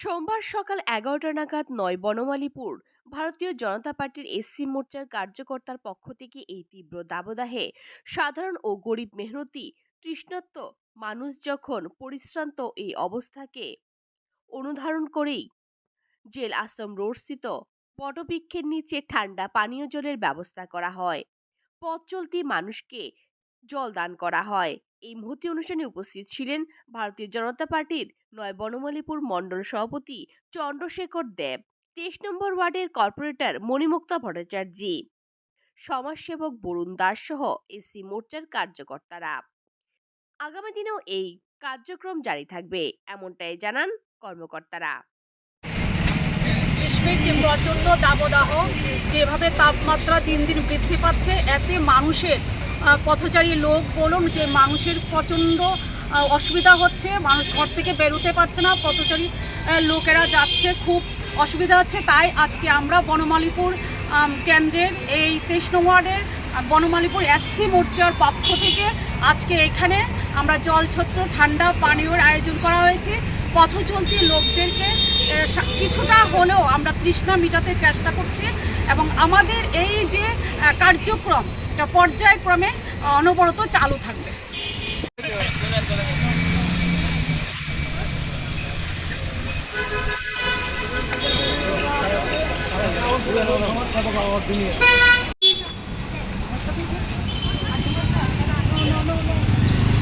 সোমবার সকাল এগারোটা নাগাদ নয় বনমালীপুর, ভারতীয় জনতা পার্টির এসসি মোর্চার কার্যকর্তার পক্ষ থেকে এই তীব্র দাবদাহে সাধারণ ও গরিব মেহনতি তৃষ্ণাত্ম মানুষ যখন পরিশ্রান্ত এই অবস্থাকে অনুধারণ করেই জেল আশ্রম রোডস্থিত বটবৃক্ষের নিচে ঠান্ডা পানীয় জলের ব্যবস্থা করা হয়। পথ চলতি মানুষকে জল দান করা হয়। এই মুহূর্তে অনুষ্ঠানে উপস্থিত ছিলেন ভারতীয় জনতা পার্টির নয় বনমালীপুর মণ্ডল সভাপতি চন্দ্রশেখর দেব, তেইশ নম্বর ওয়ার্ডের কর্পোরেটর মণিমুক্তা ভট্টাচার্যী, সমাজসেবক বরুণ দাস সহ এসসি মোর্চার কার্যকর্তারা। আগামী দিনেও এই কার্যক্রম জারি থাকবে, এমনটাই জানান কর্মকর্তারা। যে প্রচণ্ড দাবদাহ, যেভাবে তাপমাত্রা দিন দিন বৃদ্ধি পাচ্ছে, এতে মানুষের পথচারী লোক বলুন যে মানুষের প্রচণ্ড অসুবিধা হচ্ছে, মানুষ ঘর থেকে বেরোতে পারছে না, পথচারী লোকেরা যাচ্ছে, খুব অসুবিধা হচ্ছে। তাই আজকে আমরা বনমালীপুর কেন্দ্রের এই তেইশ ওয়ার্ডের বনমালীপুর এসসি মোর্চার পক্ষ থেকে আজকে এখানে আমরা জলছত্র, ঠান্ডা, পানীয়র আয়োজন করা হয়েছে। পথচলতি লোকদেরকে কিছুটা হলেও আমরা তৃষ্ণা মেটাতে চেষ্টা করছি এবং আমাদের এই যে কার্যক্রম, এটা পর্যায়ক্রমে অনবরত চালু থাকবে।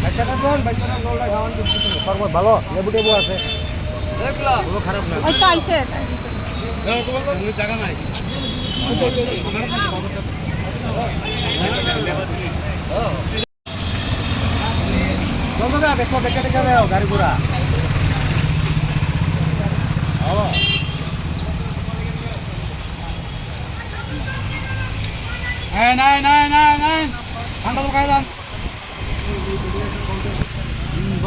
বাচ্চাটা বাচ্চাটা খাওয়ান শরবত ভালো লেবু টেবু আছে। কোনো খারাপ না। ওই তো আইসে জায়গা নাই দেখো দেখে দেখে দেও গাড়ি ঘোড়া। নাই নাই নাই নাই। ঠান্ডা তো খাই যান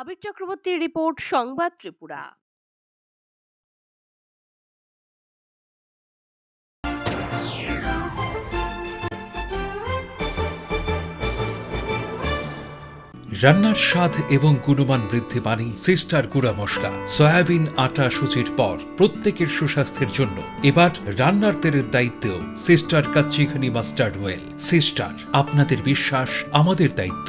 আবির চক্রবর্তীর রিপোর্ট, সংবাদ ত্রিপুরা। রান্নার স্বাদ এবং গুণমান বৃদ্ধি পানি সিস্টার গুঁড়া মশলা, সয়াবিন, আটা সুচির পর প্রত্যেকের সুস্বাস্থ্যের জন্য। এবার রান্নার তেলের দায়িত্বেও সিস্টার কাচ্চিখানি মাস্টার্ড ওয়েল। সিস্টার, আপনাদের বিশ্বাস, আমাদের দায়িত্ব।